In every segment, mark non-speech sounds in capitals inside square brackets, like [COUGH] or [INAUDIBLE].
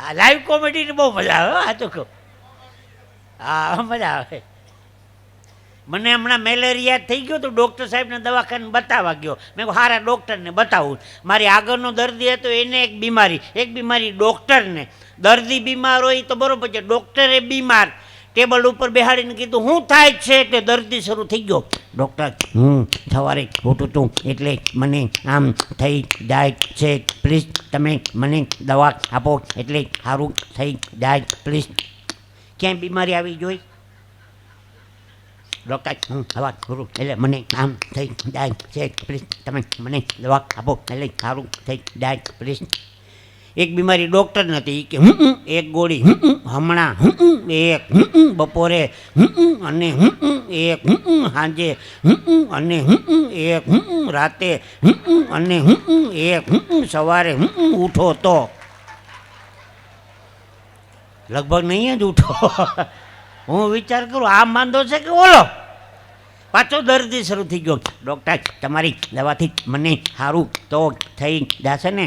આ લાઈવ કોમેડીની બહુ મજા આવે આ તો કહું. હા મજા આવે. મને હમણાં મેલેરિયા થઈ ગયો તો ડૉક્ટર સાહેબને દવાખાને બતાવવા ગયો. મેં કહું સારા ડૉક્ટરને બતાવું. મારી આગળનો દર્દી હતો, એને એક બીમારી એક બીમારી ડૉક્ટરને દર્દી બીમાર હોય તો બરોબર છે ડૉક્ટરે બીમાર. ટેબલ ઉપર બેહાડીને કીધું, હું થાય છે એટલે દર્દી શરૂ થઈ ગયો. ડૉક્ટર, હું સવારે ઉઠું છું એટલે મને આમ થઈ જાય છે. પ્લીઝ તમે મને દવા આપો એટલે સારું થઈ જાય. પ્લીઝ. ક્યાંય બીમારી આવી જોઈ? ડૉક્ટર, હું દવા કરું એટલે મને આમ થઈ જાય છે. પ્લીઝ તમે મને દવા આપો એટલે સારું થઈ જાય. પ્લીઝ. એક બીમારી ડૉક્ટર નથી કે હું એક ગોળી હમણાં એક બપોરે અને એક સાંજે અને એક હું રાતે અને એક સવારે હું ઉઠો તો લગભગ નહીં જ ઉઠો હું વિચાર કરું આ માંદો છે કે ઓલો પાછો દર્દી શરૂ થઈ ગયો ડૉક્ટર તમારી દવાથી મને સારું તો થઈ જશે ને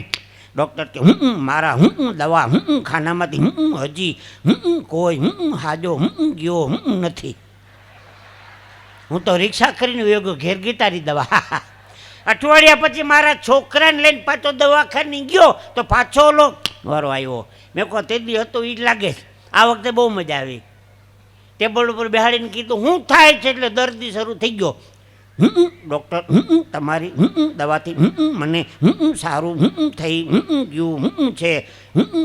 ડૉક્ટર કે હું મારા હું દવા હું ખાનામાંથી હું હજી હું કોઈ હું હાજો હું ગયો હું નથી. હું તો રિક્ષા કરીને વયો ગયો ઘેર ગીતારી દવા. [LAUGHS] અઠવાડિયા પછી મારા છોકરાને લઈને પાછો દવાખાને ગયો તો પાછો ઓલો વારો આવ્યો. મેં કહો તે દી હતો એ જ લાગે આ વખતે બહુ મજા આવી. ટેબલ ઉપર બેહાડીને કીધું હું થાય છે એટલે દર્દી શરૂ થઈ ગયો. ડૉક્ટર તમારી દવાથી મને સારું થઈ ગયું છે.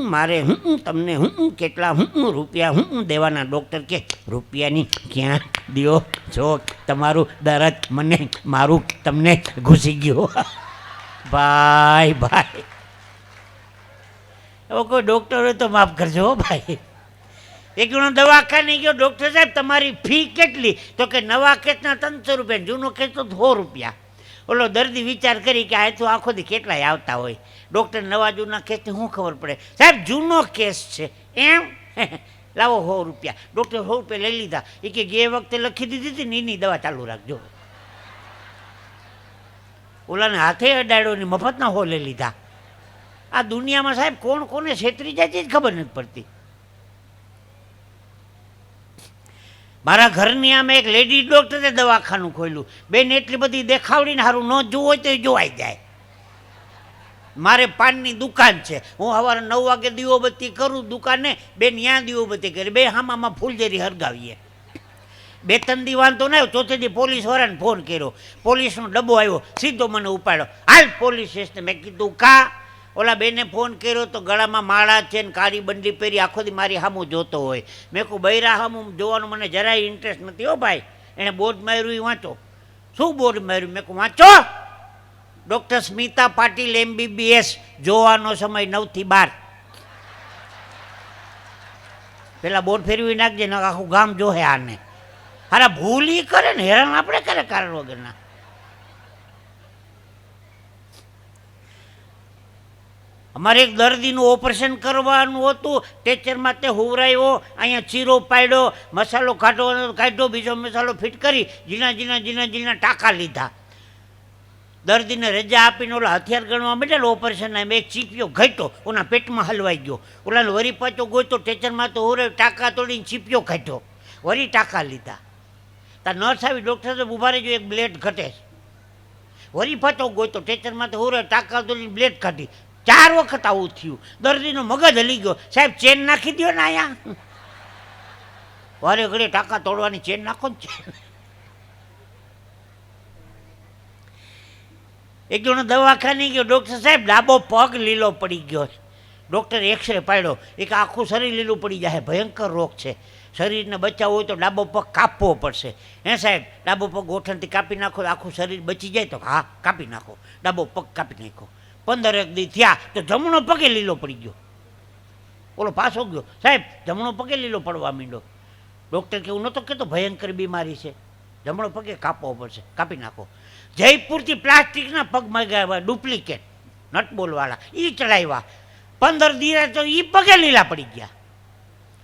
મારે તમને કેટલા રૂપિયા હમ, દેવાના ડૉક્ટર કે રૂપિયાની ક્યાં દ્યો? છો તમારું દરદ મને મારું તમને ઘૂસી ગયો. [LAUGHS] ભાઈ ભાઈ. એવો કોઈ ડૉક્ટર હોય તો માફ કરજો હો ભાઈ. એક જણો દવાખાને ગયો ડૉક્ટર સાહેબ, તમારી ફી કેટલી? તો કે નવા કેસના ત્રણસો રૂપિયા, જૂનો કેસ તો સો રૂપિયા. ઓલો દર્દી વિચાર કરી કે આ તો આખો દી કેટલાય આવતા હોય. ડૉક્ટર નવા જૂના કેસની શું ખબર પડે? સાહેબ, જૂનો કેસ છે. એમ? [LAUGHS] લાવો સો રૂપિયા. ડૉક્ટર સો રૂપિયા લઈ લીધા. એ કે જે વખતે લખી દીધી હતી ને એની દવા ચાલુ રાખજો. ઓલાને હાથે અડાડ્યો ને મફતના હો લઈ લીધા. આ દુનિયામાં સાહેબ કોણ કોને છેતરી જાય છે ખબર નથી પડતી. મારા ઘરની આમે એક લેડી ડૉક્ટરે દવાખાનું ખોલ્યું. બેન, એટલી બધી દેખાવડીને સારું ન જોવું તો જોવાઈ જાય. મારે પાનની દુકાન છે. હું સવારે નવ વાગે દીવોબત્તી કરું દુકાને, બેન ત્યાં દીવોબત્તી કરી. બે હામામાં ફૂલજેરી હરગાવીએ. બે, ત્રણ દી વાંધો ના આવ્યો, ચોથે દી પોલીસ વાળાને ફોન કર્યો. પોલીસનો ડબ્બો આવ્યો, સીધો મને ઉપાડ્યો. હાલ પોલીસ સ્ટેશન મેં કીધું, કા ઓલા બેને ફોન કર્યો તો ગળામાં માળા છે ને કાળી બંડી પહેરી આખો દી મારી હામું જોતો હોય. મેં કહું, બૈરા હામું જોવાનું મને જરાય ઇન્ટરેસ્ટ નથી હો ભાઈ. એણે બોર્ડ માર્યું એ વાંચો. શું બોર્ડ માર્યું? મેં કહું, વાંચો. ડૉક્ટર સ્મિતા પાટીલ એમબીબીએસ જોવાનો સમય નવથી બાર. પેલા બોર્ડ ફેરવી નાખજે ને આખું ગામ જોહે આને. હારા ભૂલ કરે ને, હેરાન આપણે કરે કારણ વગરના. અમારે એક દર્દીનું ઓપરેશન કરવાનું હતું. ટેચરમાં તે હુવરાયો, અહીંયા ચીરો પાડ્યો, મસાલો કાઢવાનો કાઢ્યો બીજો મસાલો ફિટ કરી, ઝીણા ઝીણા ઝીણા ઝીણા ટાંકા લીધા. દર્દીને રજા આપીને ઓલા હથિયાર ગણવા બેઠેલો ઓપરેશન એમ એક ચીપિયો ઘટ્યો, ઓના પેટમાં હલવાઈ ગયો. ઓલાને વરી પાછો ગોતો, ટેચરમાં તો હોરે ટાંકા તોડીને ચીપિયો ઘટ્યો. વરી ટાંકા લીધા. તા નર્સ આવી, ડૉક્ટર સાહેબ ઊભા રહેજો, એક બ્લેડ ઘટે છે. વરી પાછો ગોતો, ટેચરમાં તો હોરે ટાંકા તોડીને બ્લેડ કાઢી. ચાર વખત આવું થયું. દર્દીનો મગજ હલી ગયો. સાહેબ, ચેન નાખી દો ને અહીંયા. વારે ઘડે ટાંકા તોડવાની ચેન નાખો ને એક જણો દવાખાને ગયો. ડૉક્ટર સાહેબ, ડાબો પગ લીલો પડી ગયો. ડૉક્ટર એક્સરે પાડ્યો. એક આખું શરીર લીલું પડી જાય. ભયંકર રોગ છે. શરીરને બચાવવું હોય તો ડાબો પગ કાપવો પડશે. હે સાહેબ, ડાબો પગ ગોઠણથી કાપી નાખો, આખું શરીર બચી જાય તો હા, કાપી નાખો. ડાબો પગ કાપી નાખો. પંદર એક દી થયા તો જમણો પગે લીલો પડી ગયો. ઓલો પાછો ગયો. સાહેબ, જમણો પગે લીલો પડવા માંડ્યો. ડૉક્ટર કેવું નહોતો કહેતો ભયંકર બીમારી છે. જમણો પગે કાપવો પડશે. કાપી નાખો. જયપુરથી પ્લાસ્ટિકના પગ મગાવ્યા ડુપ્લિકેટ નટબોલવાળા એ ચડાવ્યા. પંદર દિવસ તો એ પગે લીલા પડી ગયા.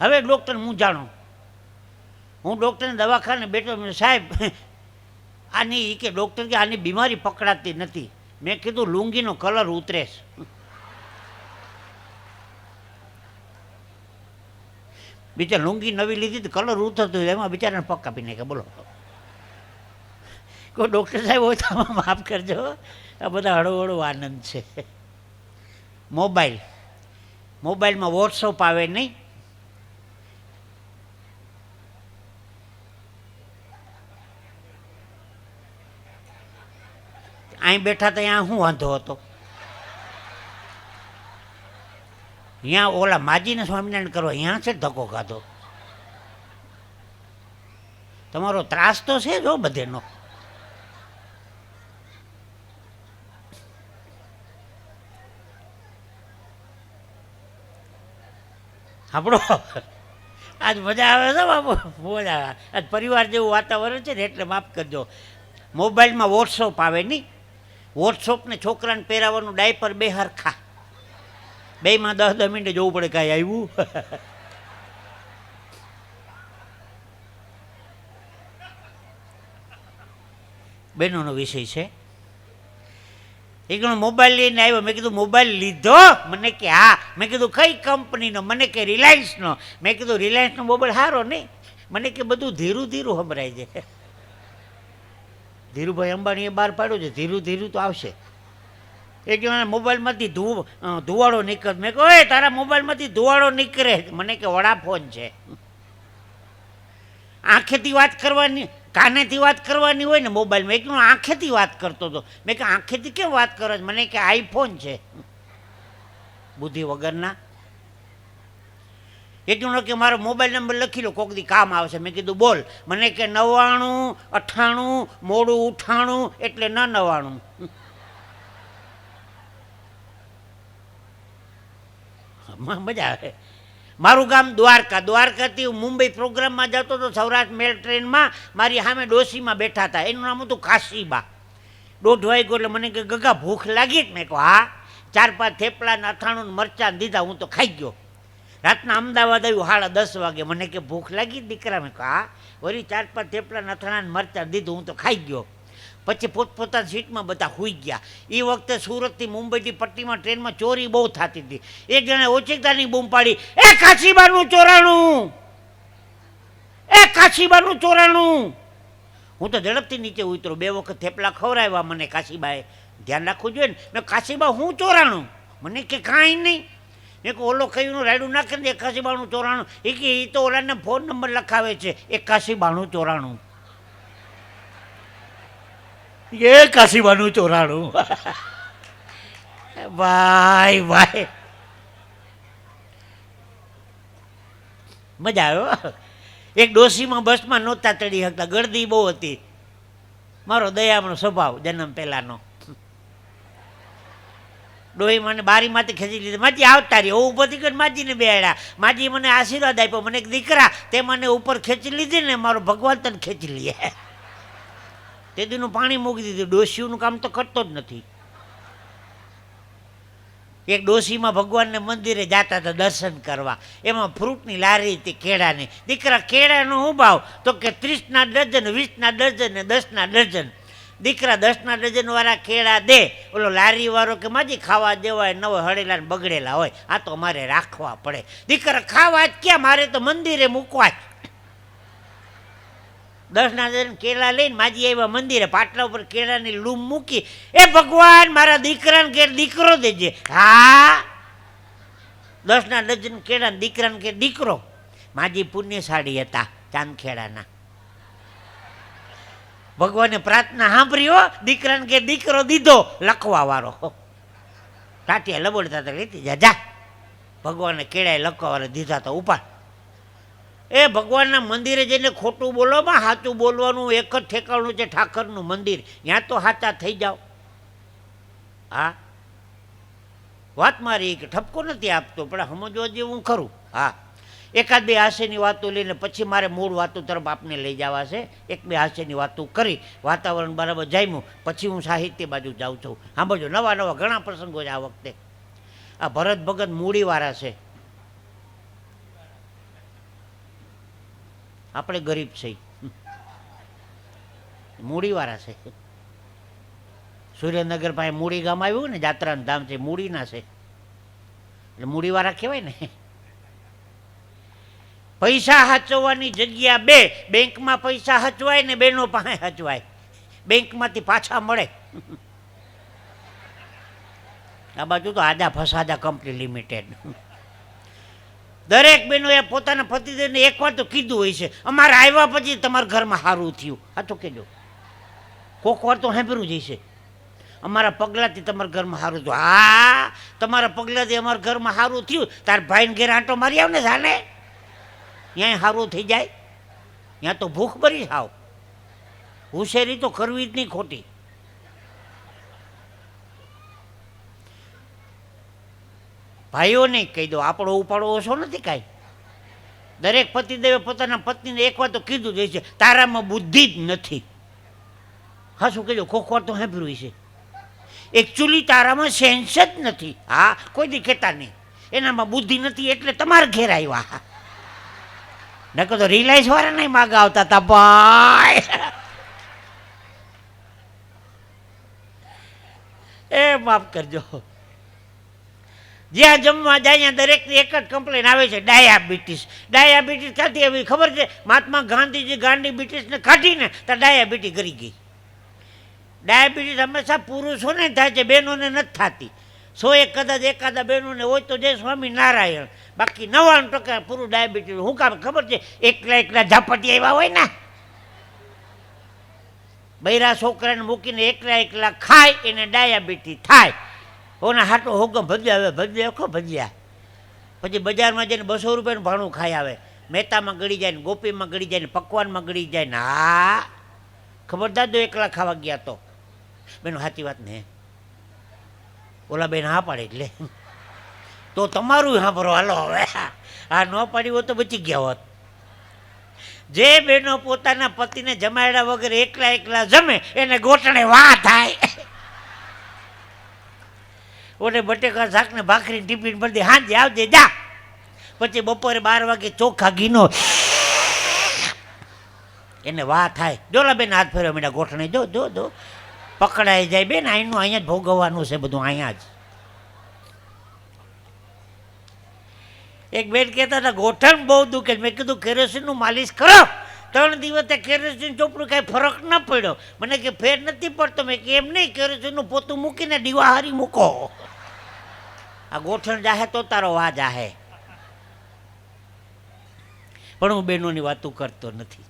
હવે ડૉક્ટર, હું જાણું? હું ડૉક્ટરને દવાખાને બેઠો સાહેબ, [LAUGHS] આની કે ડૉક્ટર કે આની બીમારી પકડાતી નથી. મેં કીધું, લુંગીનો કલર ઉતરે છે. બીજા લુંગી નવી લીધી તો કલર ઉતરતો એમાં બિચારાને પગ કાપી નાખે બોલો. કોઈ ડૉક્ટર સાહેબ હોય તો માફ કરજો. આ બધા હળવો આનંદ છે. મોબાઈલ. મોબાઈલમાં વોટ્સઅપ આવે નહીં. અહીં બેઠા તો અહીંયા શું વાંધો હતો? અહીંયા ઓલા માજીને સ્વામિનારાયણ કરો અહીંયા છે ધક્કો ખાધો. તમારો ત્રાસ તો છે જો બધેનો. આપણો આજ મજા આવે છે બાપુ? આવે આજ પરિવાર જેવું વાતાવરણ છે ને એટલે માફ કરજો. મોબાઈલમાં વોટ્સઅપ આવે નહીં? વોટ્સઅપને છોકરાને પહેરાવવાનું ડાયપર બે હરખા. બેમાં દસ દસ મિનિટે જોવું પડે કાંઈ આવ્યું. [LAUGHS] બહેનોનો વિષય છે. એક મોબાઈલ લઈને આવ્યો. મેં કીધું મોબાઈલ લીધો? મને કે, હા. મેં કીધું, કઈ કંપનીનો મને કે રિલાયન્સનો મેં કીધું રિલાયન્સનો મોબાઈલ સારો નહીં મને કે, બધું ધીરું ધીરું સંભળાય છે. ધીરુભાઈ અંબાણીએ બહાર પાડ્યું છે, ધીરું ધીરું તો આવશે. એ જણા મોબાઈલમાંથી ધુ ધુવાળો નીકળ. મેં કહ્યું, એ, તારા મોબાઈલમાંથી ધુવાળો નીકળે. મને કે, વડાફોન છે. આંખેથી વાત કરવાની, કાનેથી વાત કરવાની હોય ને મોબાઈલમાં એક જણો આંખેથી વાત કરતો હતો. મેં કે આંખેથી કેમ વાત કરો મને કે, આઈફોન છે. બુદ્ધિ વગરના એક ન કે મારો મોબાઈલ નંબર લખી લો, કોક દી કામ આવશે. મેં કીધું, બોલ. મને કે, નવ્વાણું, અઠ્ઠાણું, મોડું ઉઠાણું, એટલે ન નવ્વાણું. મજા આવે. મારું ગામ દ્વારકા. દ્વારકાથી હું મુંબઈ પ્રોગ્રામમાં જતો હતો સૌરાષ્ટ્ર મેલ ટ્રેનમાં મારી સામે ડોશીમાં બેઠા હતા. એનું નામ હતું કાશીબા. દોઢ વાગ્યો એટલે મને કે, ગગા, ભૂખ લાગી જ? મેં કહું હા. ચાર પાંચ થેપલા અથાણું મરચાં દીધા, હું તો ખાઈ ગયો. રાતના અમદાવાદ આવ્યું સાડા દસ વાગે. મને કે ભૂખ લાગી દીકરા. મેં કહા વળી ચાર પાંચ થેપલા નથણાને મરચાં દીધું. હું તો ખાઈ ગયો. પછી પોતપોતાની સીટમાં બધા સૂઈ ગયા. એ વખતે સુરતથી મુંબઈથી પટ્ટીમાં ટ્રેનમાં ચોરી બહુ થતી હતી. એક જણે ઓચિકતાની બૂમ પાડી, એ કાશીબાનું ચોરાણું! એ કાશીબાનું ચોરાણું! હું તો ઝડપથી નીચે ઉતરો. બે વખત થેપલા ખવડાવ્યા મને કાશીબાએ. ધ્યાન રાખવું જોઈએ ને. મેં કાશીબા, હું ચોરાણું? મને કે, કાંઈ નહીં. કહું ઓલો કયું રાયડું ના કરી દે એકાશીબાનું ચોરાણું. એ કે એ તો ઓલાને ફોન નંબર લખાવે છે એકાશીબાનું ચોરાણું. એ કાશીબાનું ચોરાણું. [LAUGHS] ભાઈ ભાઈ મજા આવ્યો? એક ડોસીમાં બસમાં નહોતા ચડી શકતા ગળદી બહુ હતી. મારો દયામણો સ્વભાવ, જન્મ પહેલાનો. ડોહી મને બારીમાંથી ખેંચી લીધી. માજી આવતા રહી હું ઊભો થઈ માજીને બેડ્યા માજી મને આશીર્વાદ આપ્યો. મને એક દીકરા, તે મને ઉપર ખેંચી લીધી ને મારો ભગવાન તને ખેંચી લે. તે દીનું પાણી મૂકી દીધું. ડોશીઓનું કામ તો કરતો જ નથી. એક ડોશીમાં ભગવાનને મંદિરે જતા હતા દર્શન કરવા. એમાં ફ્રૂટની લારી હતી કેળાની. દીકરા, કેળાનો શું ભાવ તો કે ત્રીસના ડઝન, વીસના ડઝન ને દસના ડઝન. દીકરા દસના ડઝન વાળા કેળા દે. ઓલો લારી વાળો કે માજી ખાવા દેવાય, ન હળેલા બગડેલા હોય. આ તો મારે રાખવા પડે. દીકરા, ખાવા જ ક્યાં? મારે તો મંદિરે મૂકવા જ. દસના દસ કેળા લઈને માજી આવ્યા મંદિરે. પાટલા ઉપર કેળાની લૂમ મૂકી. એ ભગવાન, મારા દીકરાને કે દીકરો દેજે. હા? દસના ડઝન કેળા દીકરાને કે દીકરો. માજી પુણ્યશાળી હતા ચાંદખેડાના. ભગવાને પ્રાર્થના સાંભળી હો, દીકરાને કે દીકરો દીધો, લખવા વાળો ટાટિયા લબડતા તો લેતી જા જા. ભગવાનને કેળાએ લખવા વાળા દીધા તો ઉપાડ. એ ભગવાનના મંદિરે જઈને ખોટું બોલોમાં સાચું બોલવાનું એક જ ઠેકાણું છે ઠાકરનું મંદિર. ત્યાં તો સાચા થઈ જાઓ. હા? વાત મારી કે ઠપકો નથી આપતો, પણ સમજવા જેવું ખરું. હા. એકાદ બે હાસ્યની વાતો લઈને પછી મારે મૂળ વાતો તરફ આપને લઈ જવા છે. એક બે હાસ્યની વાતો કરી, વાતાવરણ બરાબર જામ્યું, પછી હું સાહિત્ય બાજુ જાઉં છું. સાંભળજો, નવા નવા ઘણા પ્રસંગો છે આ વખતે. આ ભરત ભગત મૂડીવાળા છે. આપણે ગરીબ છે. મૂડીવાળા છે. સુરેન્દ્રનગર પાસે મૂડી ગામ આવ્યું ને, જાત્રાનું ધામ છે, મૂડીના છે. એટલે મૂડીવાળા કહેવાય ને. પૈસા હચવવાની જગ્યા બે. બેંકમાં પૈસા હચવાય ને બેનો પાસે હચવાય. બેંકમાંથી પાછા મળે. આ બાજુ તો આદા ફસાદા કંપની લિમિટેડ દરેક બહેનો એ પોતાના પતિદેવને એકવાર તો કીધું હોય છે, અમારે આવ્યા પછી તમારા ઘરમાં સારું થયું. આ તો કહેજો. કોક વાર તો સાંભળ્યું જ છે અમારા પગલાંથી તમારા ઘરમાં સારું થયું. હા, તમારા પગલાંથી અમારા ઘરમાં સારું થયું. તાર ભાઈને ઘેર આંટો મારી આવ ને જાને ત્યાં સારું થઈ જાય? ત્યાં તો ભૂખ ભરી સાવ હુશેરી તો કરવી જ નહીં ખોટી. ભાઈઓને કહી દો, આપણો ઉપાડો ઓછો નથી કાંઈ? દરેક પતિદેવે પોતાના પત્નીને એક વાર તો કીધું જ છે, તારામાં બુદ્ધિ જ નથી. હા, શું કહેજો ખોખવાર તો સાંભળ્યું છે એકચ્યુઅલી તારામાં સેન્સ જ નથી. હા, કોઈ દી કહેતા નહીં. એનામાં બુદ્ધિ નથી, એટલે તમારા ઘેર આવ્યા. નકર તો રિલાયન્સ વાળા નહીં માગા આવતા હતા ભાઈ. એ માફ કરજો. જ્યાં જમવા જાય દરેકની એક જ કમ્પ્લેન આવે છે ડાયાબિટીસ ડાયાબિટીસ ક્યાંથી આવી ખબર છે? મહાત્મા ગાંધીજી ગાંધીબિટીસને કાઢીને તો ડાયાબિટીસ કરી ગઈ. ડાયાબિટીસ હંમેશા પુરુષોને થાય છે, બહેનોને નથી થતી. સો એક કદાચ એકાદા બહેનોને હોય તો જય સ્વામી નારાયણ. બાકી નવ્વાણું ટકા પૂરું ડાયાબિટીસ હું કામ ખબર છે? એકલા એકલા ઝાપટી આવ્યા હોય ને? બૈરા છોકરાને મૂકીને એકલા એકલા ખાય, એને ડાયાબિટીસ થાય. ઓના હાટો હુકમ ભજ્યા હવે ભજ્યા, ખો ભજ્યા. પછી બજારમાં જઈને બસો રૂપિયાનું ભાણું ખાઈ આવે. મહેતામાં ગળી જાય ને, ગોપીમાં ગળી જાય ને, પકવાનમાં ગળી જાય ને, હા. ખબરદાર જો એકલા ખાવા ગયા તો? બેન, સાચી વાત ને? ઓલા બેન હા પાડે એટલે. તો તમારું સાંભળો, હાલો હવે. આ ન પાડી હોત તો બચી ગયા હોત. જે બહેનો પોતાના પતિને જમાડ્યા વગર એકલા એકલા જમે, એને ગોટણે વાહ થાય. ઓને બટેકા, શાકને ભાખરી ટિફિન ભરી દે હાંજે આવજે, જા. પછી બપોરે બાર વાગે ચોખા ઘીનો એને વાહ થાય. જોલા બેન હાથ ફેરવા મીડા ગોઠણે જો જો જો પકડાઈ જાય બેન અહીંનું અહીંયા જ ભોગવવાનું છે બધું, અહીંયા જ. એક બેન કહેતા હતા, ગોઠણ બહુ દુખે. મેં કીધું, કેરોસીનનું માલિશ કરો. ત્રણ દિવસે કેરોસીન ચોપડું કાંઈ ફરક ન પડ્યો. મને કે, ફેર નથી પડતો. મેં કે, એમ નહીં, કેરોસીનનું પોતું મૂકીને દીવા હારી મૂકો. આ ગોઠણ જાહે તો તારો વા જાહે પણ હું બહેનોની વાતો કરતો નથી.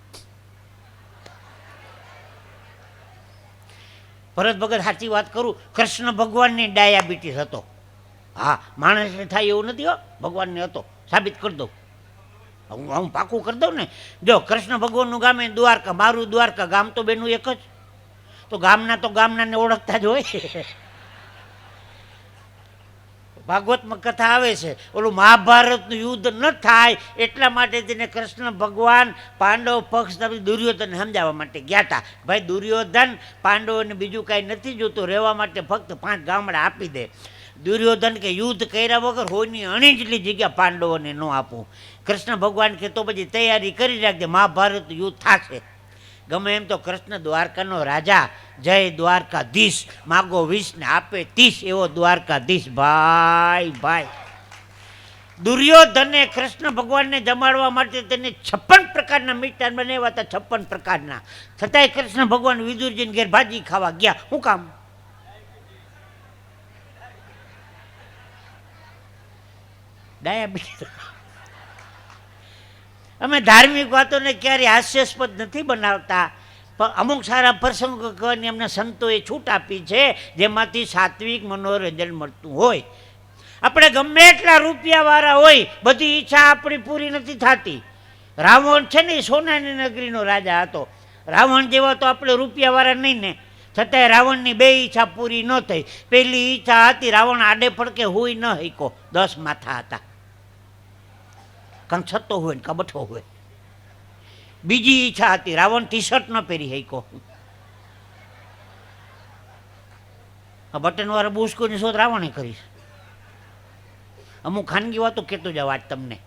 ભરત ભગત સાચી વાત કરું, કૃષ્ણ ભગવાનની ડાયાબિટીસ હતો. હા, માણસને થાય એવું નથી હો, ભગવાનને હતો. સાબિત કરી દઉં. હું હું પાકું કરી દઉં ને. જો કૃષ્ણ ભગવાનનું ગામ દ્વારકા, મારું દ્વારકા, ગામ તો બેનું એક જ. તો ગામના તો ગામનાને ઓળખતા જ હોય. ભાગવતમાં કથા આવે છે, ઓલું મહાભારતનું યુદ્ધ ન થાય એટલા માટે તેને કૃષ્ણ ભગવાન પાંડવ પક્ષ તરફ દુર્યોધનને સમજાવવા માટે ગયા હતા ભાઈ, દુર્યોધન પાંડવોને બીજું કાંઈ નથી જોતું, રહેવા માટે ફક્ત પાંચ ગામડા આપી દે. દુર્યોધન કે યુદ્ધ કર્યા વગર હોયની અણી જેટલી જગ્યા પાંડવોને ન આપું. કૃષ્ણ ભગવાન કે તો પછી તૈયારી કરી રાખજે, મહાભારત યુદ્ધ થશે. ગમે એમ તો કૃષ્ણ દ્વારકાનો રાજા, જય દ્વારકાધીશ, માગો વીસ આપે ત્રીસ એવો દ્વારકાધીશ. ભાઈ ભાઈ. દુર્યોધને કૃષ્ણ ભગવાનને જમાડવા માટે તેને છપ્પન પ્રકારના મિષ્ટાન બનાવ્યા હતા, છપ્પન પ્રકારના. છતાંય કૃષ્ણ ભગવાન વિદુરજીને ઘેર ભાજી ખાવા ગયા. હું કામ? ડાયાબિટીસ. અમે ધાર્મિક વાતોને ક્યારેય હાસ્યાસ્પદ નથી બનાવતા. પણ અમુક સારા પ્રસંગો કહેવાની અમને સંતોએ છૂટ આપી છે, જેમાંથી સાત્વિક મનોરંજન મળતું હોય. આપણે ગમે એટલા રૂપિયાવાળા હોય, બધી ઈચ્છા આપણી પૂરી નથી થતી. રાવણ છે ને સોનાની નગરીનો રાજા હતો. રાવણ જેવા તો આપણે રૂપિયાવાળા નહીં ને. છતાંય રાવણની બે ઈચ્છા પૂરી ન થઈ. પહેલી ઈચ્છા હતી રાવણ આડે ફડકે હોય ન હૈકો દસ માથા હતા. કાં છતો હોય ને કાં બઠો હોય. બીજી ઈચ્છા હતી, રાવણ ટી શર્ટ ન પહેરી હઈકો આ બટનવાળા બુસ્કોની શોધ રાવણે કરીશ અમુક ખાનગી વાતો કહેતો જાવ આજ તમને.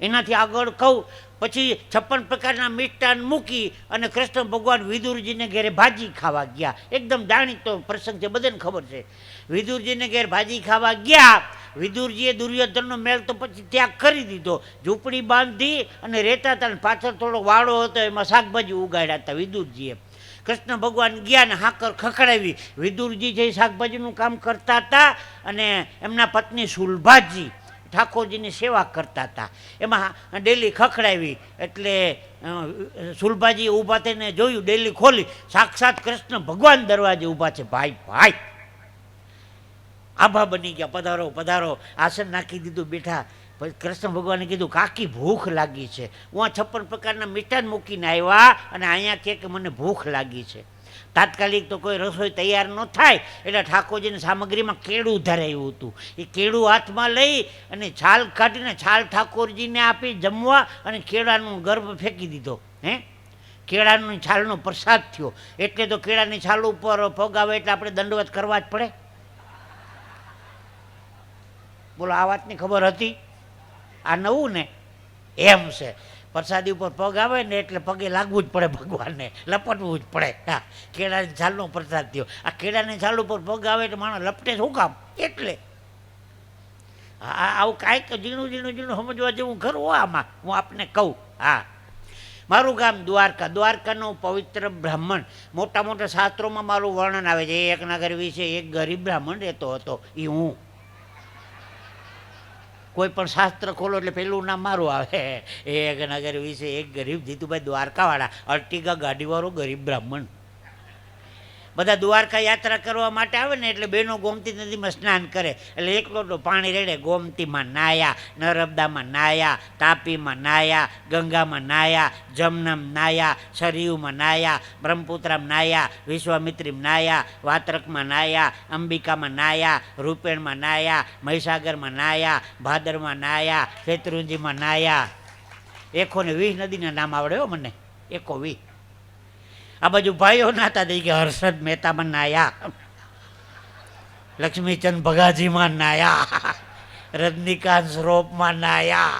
એનાથી આગળ કહું પછી છપ્પન પ્રકારના મિષ્ટાન મૂકી અને કૃષ્ણ ભગવાન વિદુરજીને ઘેરે ભાજી ખાવા ગયા. એકદમ જાણીતો પ્રસંગ છે, બધાને ખબર છે. વિદુરજીને ઘેર ભાજી ખાવા ગયા. વિદુરજીએ દુર્યોધનનો મેળ તો પછી ત્યાગ કરી દીધો. ઝૂંપડી બાંધી અને રહેતા હતા પાછળ થોડો વાળો હતો, એમાં શાકભાજી ઉગાડ્યા હતા વિદુરજીએ. કૃષ્ણ ભગવાન ગયા ને હાકર ખખડાવી. વિદુરજી જે શાકભાજીનું કામ કરતા હતા અને એમના પત્ની સુલભાજી ઠાકોરજીની સેવા કરતા હતા. એમાં ડેલી ખખડાવી એટલે સુલભાજી ઊભા થઈને જોયું, ડેલી ખોલી, સાક્ષાત કૃષ્ણ ભગવાન દરવાજે ઊભા છે. ભાઈ ભાઈ. આભા બની ગયા, પધારો પધારો, આસન નાખી દીધું બેઠા. પછી કૃષ્ણ ભગવાને કીધું, કાકી, ભૂખ લાગી છે. હું આ છપ્પન પ્રકારના મીઠાન મૂકીને આવ્યા અને અહીંયા કે મને ભૂખ લાગી છે. તાત્કાલિક તો કોઈ રસોઈ તૈયાર ન થાય એટલે ઠાકોરજીની સામગ્રીમાં કેળું ધરાયું હતું. એ કેળું હાથમાં લઈ અને છાલ કાઢીને છાલ ઠાકોરજીને આપી જમવા અને કેળાનું ગર્ભ ફેંકી દીધો, હે? કેળાની છાલનો પ્રસાદ થયો. એટલે તો કેળાની છાલ ઉપર પગ આવે એટલે આપણે દંડવત કરવા જ પડે. બોલો, આ વાતની ખબર હતી? આ નવું ને? એમ છે. પ્રસાદી ઉપર પગ આવે ને એટલે પગે લાગવું જ પડે ભગવાનને, લપટવું જ પડે. હા, કેળાની છાલનો પ્રસાદ થયો. આ કેળાની છાલ ઉપર પગ આવે એટલે માણસ લપટે શું કામ? એટલે. હા આવું કાંઈક ઝીણું ઝીણું ઝીણું સમજવા જેવું ખરું આમાં. હું આપને કહું, હા. મારું ગામ દ્વારકા. દ્વારકાનો પવિત્ર બ્રાહ્મણ. મોટા મોટા શાસ્ત્રોમાં મારું વર્ણન આવે છે. એક નગર વિશે એક ગરીબ બ્રાહ્મણ રહેતો હતો. એ હું. કોઈ પણ શાસ્ત્ર ખોલો એટલે પેલું નામ મારું આવે. એક નગર વિશે એક ગરીબ જીતુભાઈ દ્વારકાવાળા, અર્ટિગા ગાડીવાળો ગરીબ બ્રાહ્મણ. બધા દ્વારકા યાત્રા કરવા માટે આવે ને એટલે બહેનો ગોમતી નદીમાં સ્નાન કરે. એટલે એક લોટો પાણી રેડે ગોમતીમાં નાયા, નર્મદામાં નાયા, તાપીમાં નાયા, ગંગામાં નાયા, જમનમ નાયા, સરયુમાં નાયા, બ્રહ્મપુત્રામાં નાયા, વિશ્વામિત્રીમાં નાયા, વાત્રકમાં નાયા, અંબિકામાં નાયા, રૂપેણમાં નાયા, મહીસાગરમાં નાયા, ભાદરમાં નાયા, શેત્રુંજીમાં નાયા. એકો ને વીસ નદીના નામ આવડે હો મને. એકો વીસ. આ બાજુ ભાઈઓ નાતા દઈ ગયા હર્ષદ મહેતામાં નાયા. લક્ષ્મીચંદ ભગાજીમાં નાયા. રજનીકાંત શ્રોપમાં નાયા.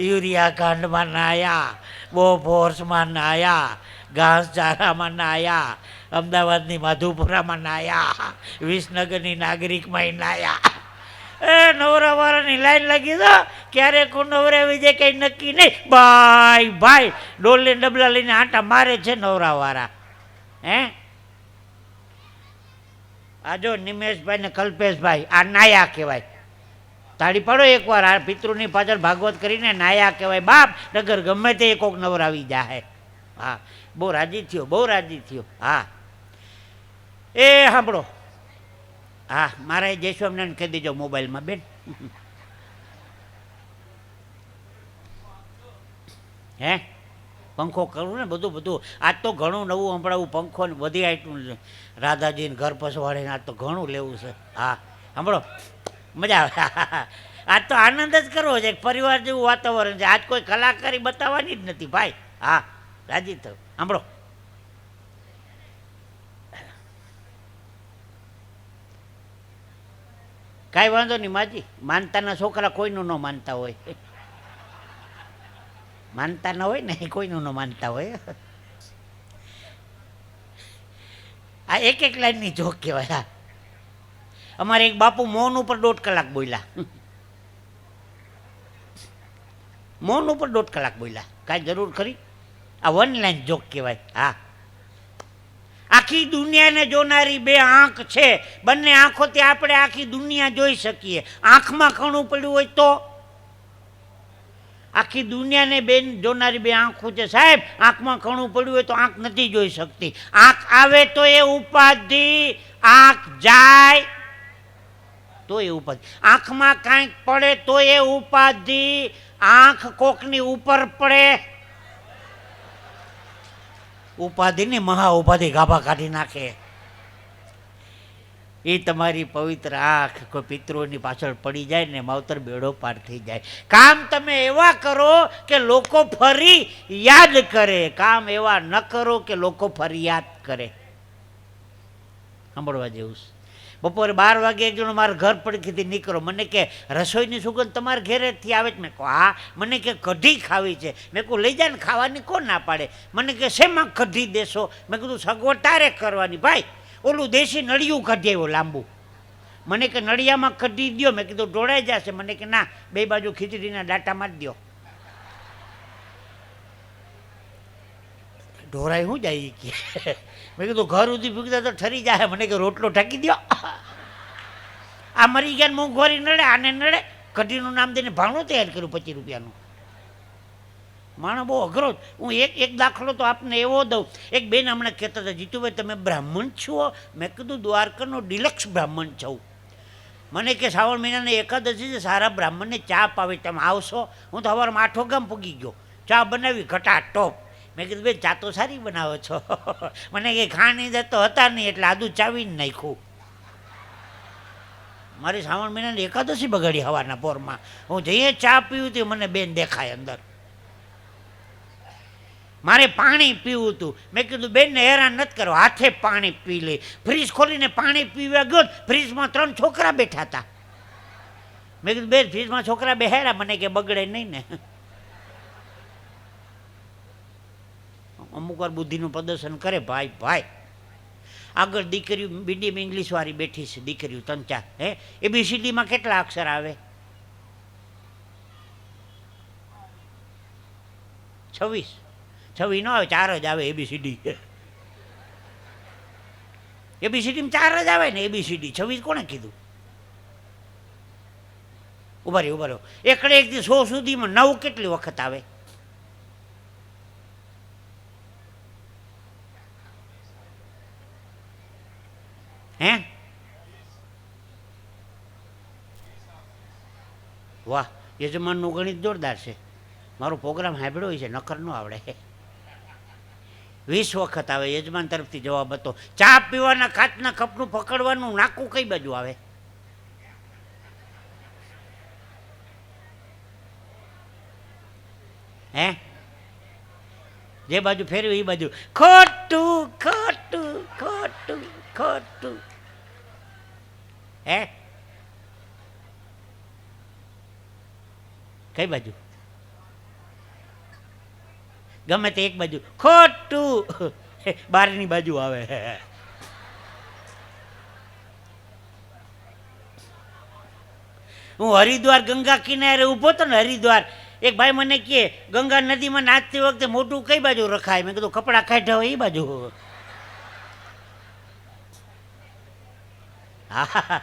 યુરિયા કાંડમાં નાયા બોફોર્સમાં નાયા. ઘાસચારામાં નાયા. અમદાવાદની માધુપુરામાં નાયા. વિસનગરની નાગરિકમાં નાયા. એ નવરાવાળાની લાઈન લાગી તો ક્યારે કોણ નવરાવી જાય કંઈ નક્કી નહીં. ભાઈ ભાઈ ડોલને ડબલા લઈને આંટા મારે છે નવરાવાળા. હે? આ જો નિમેશભાઈ ને કલ્પેશભાઈ, આ નાયા કહેવાય. તાળી પાડો એકવાર, આ પિતૃની પાછળ ભાગવત કરીને નાયા કહેવાય. બાપ, નગર ગમે તે કોક નવરાવી જાય હા, બહુ રાજી થયો, બહુ રાજી થયો. હા. એ સાંભળો. હા, મારા જય સ્વામિનારાયણ કહી દેજો મોબાઈલમાં, બેન. હે? પંખો કરવું ને બધું બધું. આજ તો ઘણું નવું હમણાં પંખો ને બધી આઈટમ રાધાજીને ઘર પસવાડે આજ તો ઘણું લેવું છે. હા, સાંભળો. મજા આવે. [LAUGHS] આજ તો આનંદ જ કરવો છે પરિવાર જેવું વાતાવરણ છે. આજ કોઈ કલાકારી બતાવવાની જ નથી, ભાઈ. હા, રાજી થયું સાંભળો. કાંઈ વાંધો નહીં, માજી. માનતાના છોકરા કોઈનું ન માનતા હોય. માનતા ન હોય ને કોઈનું ન માનતા હોય. આ એક એક લાઈનની જોક કહેવાય અમારે એક બાપુ મૌન ઉપર દોઢ કલાક બોલ્યા. મૌન ઉપર દોઢ કલાક બોલ્યા. કાંઈ જરૂર ખરી? આ વન લાઈન જોક કહેવાય, હા. આખી દુનિયાને જોનારી બે આંખ છે. બંને આંખોથી આપણે આખી દુનિયા જોઈ શકીએ. આંખમાં ઘણું પડ્યું હોય તો? આખી દુનિયાને બેન જોનારી બે આંખો છે. સાહેબ, આંખમાં ઘણું પડ્યું હોય તો આંખ નથી જોઈ શકતી. આંખ આવે તો એ ઉપાધિ. આંખ જાય તો એ ઉપાધિ. આંખમાં કાંઈક પડે તો એ ઉપાધિ. આંખ કોકની ઉપર પડે ઉપાધિની મહા ઉપાધિ ગાભા કાઢી નાખે. એ તમારી પવિત્ર આંખ કોઈ પિતૃની પાછળ પડી જાય ને માવતર બેડો પાર થઈ જાય. કામ તમે એવા કરો કે લોકો ફરી યાદ કરે. કામ એવા ન કરો કે લોકો ફરિયાદ કરે. સાંભળવા જેવું છે. બપોરે બાર વાગે એક જણો મારા ઘર પડખેથી નીકળો. મને કે, રસોઈની સુગંધ તમારા ઘેરેથી આવે જ મેં કહું, હા. મને કે, કઢી ખાવી છે. મેં કહું, લઈ જાય ને ખાવાની કોણ ના પાડે? મને કે, શેમાં કઢી દેશો? મેં કીધું સગવડતારે કરવાની. ભાઈ, ઓલું દેશી નળિયું કાઢી આવ્યો લાંબુ. મને કે, નળિયામાં કઢી દ્યો. મેં કીધું, ઢોળાઈ જશે. મને કે, ના, બે બાજુ ખીચડીના ડાટામાં જ દ્યો. ઢોરાય શું જાય કે. મેં કીધું, ઘર સુધી ભૂગતા તો ઠરી જાય મને કે, રોટલો ઢાંકી દ્યો. આ મરી ગયા મોંઘવારી નડે, આને નડે. કઢીનું નામ દઈને ભાણું તૈયાર કર્યું પચીસ રૂપિયાનું. માણસ બહુ અઘરો જ હું એક એક દાખલો તો આપને એવો દઉં. એક બેન હમણાં કહેતા હતા, જીતુભાઈ, તમે બ્રાહ્મણ છો? મેં કીધું, દ્વારકાનો ડિલક્સ બ્રાહ્મણ છું. મને કે, શ્રાવણ મહિનાને એકાદશી છે, સારા બ્રાહ્મણને ચા પાવે, તમે આવશો. હું તો સવારમાં આઠો ગામ પૂગી ગયો. ચા બનાવી ઘટા ટોપ. મેં કીધું ભાઈ ચા તો સારી બનાવો છો. [LAUGHS] મને કે ખાણી જતો હતા નહીં, એટલે આદુ ચાવીને નાખ્યું. મારી શ્રાવણ મહિનાની એકાદશી બગાડી હવાના પોરમાં. હું જઈએ ચા પીવું હતી મને બેન દેખાય અંદર. મારે પાણી પીવું હતું મેં કીધું, બેનને હેરાન નથી કરો, હાથે પાણી પી લે. ફ્રીજ ખોલીને પાણી પીવા ગયો ફ્રીજમાં ત્રણ છોકરા બેઠા હતા. મેં કીધું, બેન, ફ્રીજમાં છોકરા બેહાડ્યા, મને કે બગડે નહીં ને. [LAUGHS] અમુક વાર બુદ્ધિનું પ્રદર્શન કરે, ભાઈ ભાઈ. આગળ દીકરીઓ મીડિયમ ઇંગ્લિશવાળી બેઠી છે, દીકરીઓ ત્રણ ચાર, હે? એબીસીડીમાં કેટલા અક્ષર આવે? છવ્વીસ. છવ્વીસ ન આવે, ચાર જ આવે એબીસીડી. એબીસીડીમાં ચાર જ આવે ને એબીસીડી. છવ્વીસ કોણે કીધું? ઊભા રહ્યો ઊભા રહ્યો એકડે એકથી સો સુધીમાં નવ કેટલી વખત આવે હે વાહ યજમાનનું ગણિત જોરદાર છે. મારો પ્રોગ્રામ સાંભળ્યો છે, નકર ન આવડે. વીસ વખત આવે યજમાન તરફથી જવાબ હતો, ચા પીવાના કાચના કપનું પકડવાનું નાકું કઈ બાજુ આવે? હે? જે બાજુ ફેરવી એ બાજુ, ખોટું ખોટું ખોટું ખોટું. હે? કઈ બાજુ? ગમે તે એક બાજુ. ખોટું. બારની બાજુ આવે. હું હરિદ્વાર ગંગા કિનારે ઊભો હતો ને હરિદ્વાર, એક ભાઈ મને કહે, ગંગા નદીમાં નાચતી વખતે મોટું કઈ બાજુ રખાય? મેં કીધું, કપડાં કાઢ્યા હોય એ બાજુ. હા